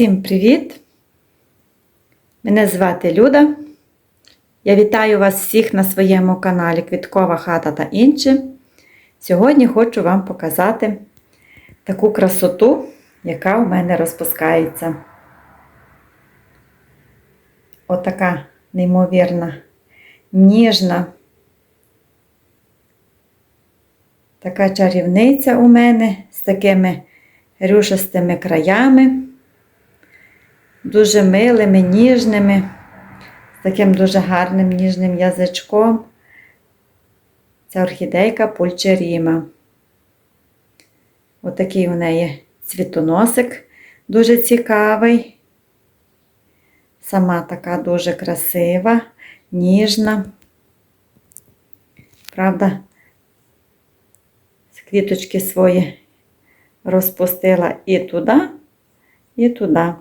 Всім привіт! Мене звати Люда. Я вітаю вас всіх на своєму каналі Квіткова хата та інше. Сьогодні хочу вам показати таку красоту, яка у мене розпускається. Отака неймовірна, ніжна. Така чарівниця у мене з такими рюшистими краями дуже милими, ніжними, з таким дуже гарним ніжним язичком. Це орхідейка пульчеріма. Отакий у неї цвітоносик дуже цікавий. Сама така дуже красива, ніжна. Правда, квіточки свої розпустила і туди, і туди.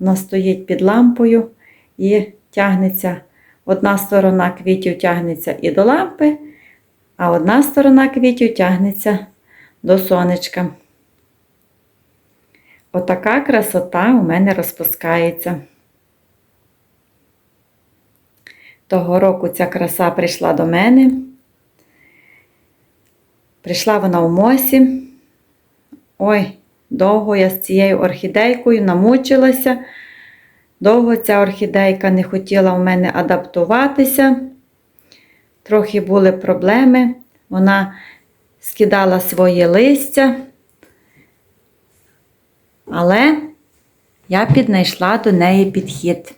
Вона стоїть під лампою і тягнеться. Одна сторона квітів тягнеться і до лампи, а одна сторона квітів тягнеться до сонечка. Отака красота у мене розпускається. Того року ця краса прийшла до мене. Прийшла вона в мосі. Ой, Довго я з цією орхідейкою намучилася. Довго ця орхідейка не хотіла в мене адаптуватися. Трохи були проблеми. Вона скидала своє листя. Але я піднайшла до неї підхід.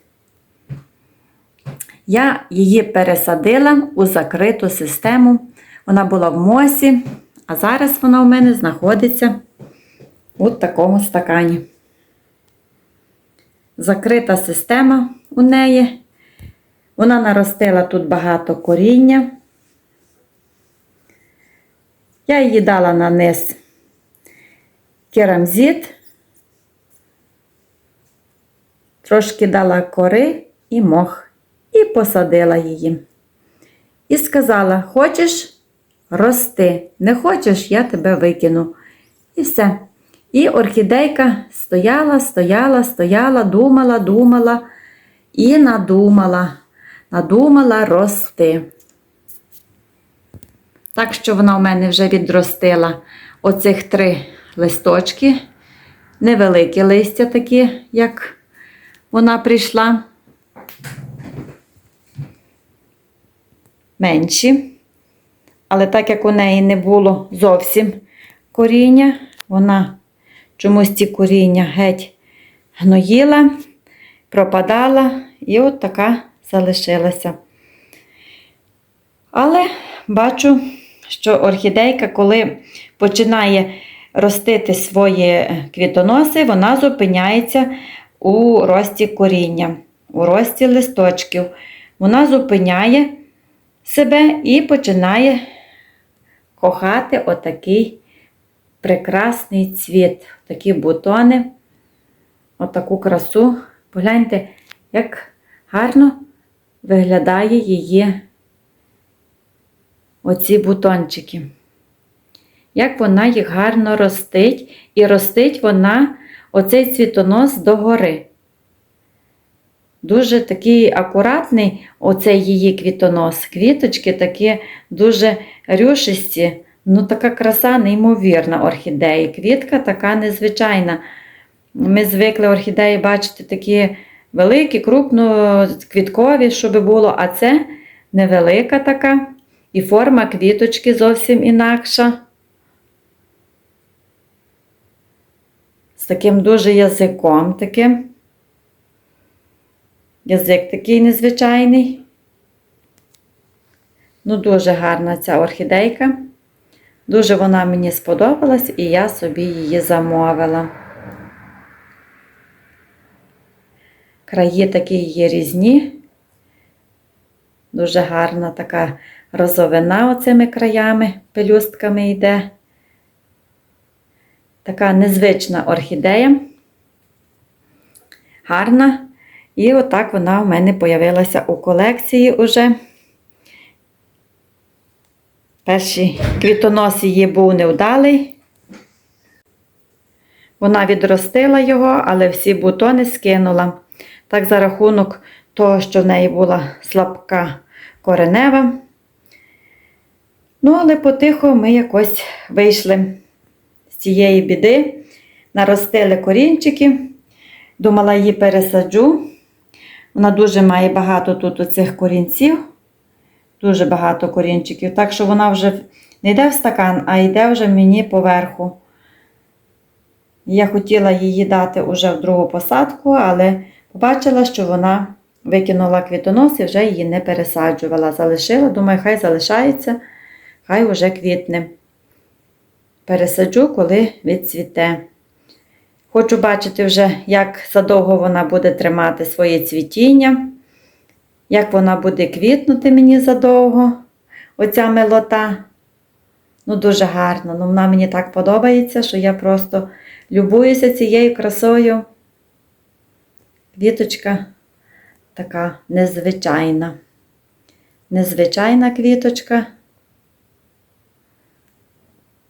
Я її пересадила у закриту систему. Вона була в мосі, а зараз вона у мене знаходиться у такому стакані. Закрита система у неї. Вона наростила тут багато коріння. Я її дала на низ керамзит, трошки дала кори і мох, і посадила її. І сказала: хочеш рости, не хочеш, я тебе викину. І все. І орхідейка стояла, стояла, стояла, думала, думала і надумала, надумала рости. Так що вона у мене вже відростила оцих три листочки, невеликі листя такі, як вона прийшла. Менші. Але так як у неї не було зовсім коріння, вона Чомусь ці коріння геть гноїла, пропадала і от така залишилася. Але бачу, що орхідейка, коли починає ростити свої квітоноси, вона зупиняється у рості коріння, у рості листочків. Вона зупиняє себе і починає кохати отакий прекрасний цвіт, такі бутони, отаку красу. Погляньте, як гарно виглядає її оці бутончики. Як вона їх гарно ростить, і ростить вона оцей цвітонос догори. Дуже такий акуратний оцей її квітонос. Квіточки такі дуже рюшисті. Ну, така краса, неймовірна орхідеї. Квітка така незвичайна. Ми звикли орхідеї бачити такі великі, крупноквіткові, щоб було, а це невелика така. І форма квіточки зовсім інакша. З таким дуже язиком таким. Язик такий незвичайний. Ну, дуже гарна ця орхідейка. Дуже вона мені сподобалась, і я собі її замовила. Краї такі є різні, дуже гарна така розовина оцими краями, пелюстками йде. Така незвична орхідея, гарна. І отак вона в мене з'явилася у колекції уже. Перший квітонос її був невдалий. Вона відростила його, але всі бутони скинула. Так за рахунок того, що в неї була слабка коренева. Ну, але потихо ми якось вийшли з цієї біди, наростили корінчики. Думала, її пересаджу. Вона дуже має багато тут оцих корінців, дуже багато корінчиків. Так що вона вже не йде в стакан, а йде вже мені поверху. Я хотіла її дати уже в другу посадку, але побачила, що вона викинула квітонос і вже її не пересаджувала. Залишила, думаю, хай залишається, хай уже квітне. Пересаджу, коли відцвіте. Хочу бачити вже, як задовго вона буде тримати своє цвітіння, як вона буде квітнути мені задовго, оця милота. Ну, дуже гарно. Ну, вона мені так подобається, що я просто любуюся цією красою. Квіточка така незвичайна. Незвичайна квіточка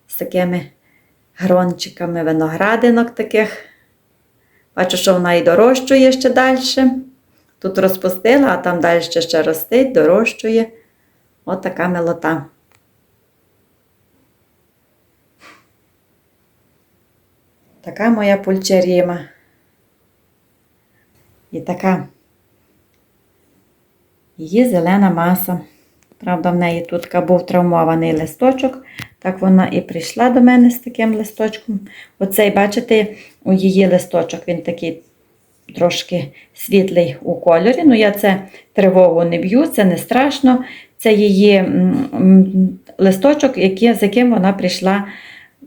з такими грончиками виноградинок таких. Бачу, що вона і дорощує ще далі. Тут розпустила, а там далі ще ще ростить, дорощує. От така милота. Така моя пульчеріма. І така її зелена маса. Правда, в неї тут був травмований листочок. Так вона і прийшла до мене з таким листочком. Оцей, бачите, у її листочок, він такий трошки світлий у кольорі. Ну, я це тривогу не б'ю, це не страшно. Це її листочок, який, з яким вона прийшла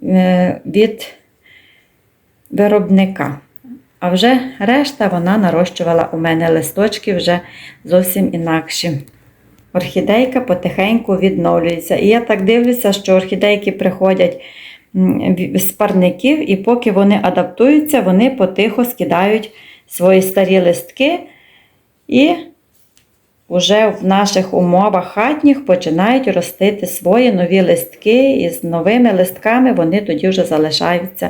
е, від виробника. А вже решта вона нарощувала у мене листочки вже зовсім інакші. Орхідейка потихеньку відновлюється. І я так дивлюся, що орхідейки приходять з парників, і поки вони адаптуються, вони потихо скидають свої старі листки і вже в наших умовах хатніх починають ростити свої нові листки, і з новими листками вони тоді вже залишаються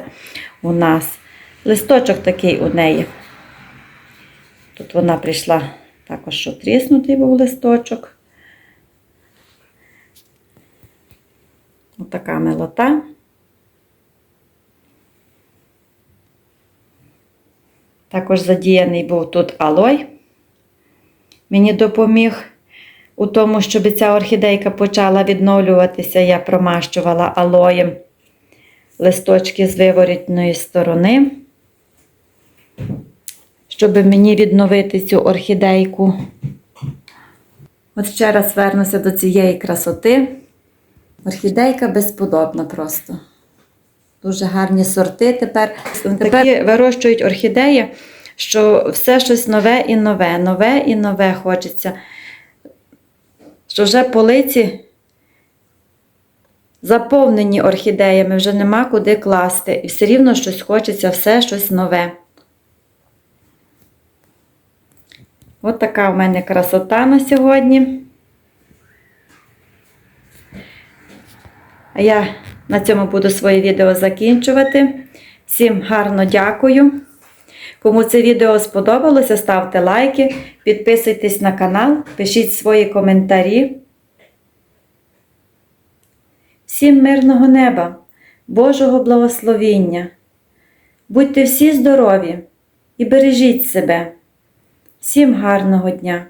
у нас. Листочок такий у неї. Тут вона прийшла також, що тріснутий був листочок. Отака милота. Також задіяний був тут алой. Мені допоміг у тому, щоб ця орхідейка почала відновлюватися. Я промащувала алоєм листочки з виворітної сторони, щоб мені відновити цю орхідейку. От ще раз вернуся до цієї красоти. Орхідейка безподобна просто. Дуже гарні сорти тепер. Тепер вирощують орхідеї, що все щось нове і нове, нове і нове хочеться. Що вже полиці заповнені орхідеями, вже нема куди класти. І все рівно щось хочеться, все щось нове. От така в мене красота на сьогодні. А я на цьому буду своє відео закінчувати. Всім гарно дякую. Кому це відео сподобалося, ставте лайки, підписуйтесь на канал, пишіть свої коментарі. Всім мирного неба, Божого благословіння. Будьте всі здорові і бережіть себе. Всім гарного дня!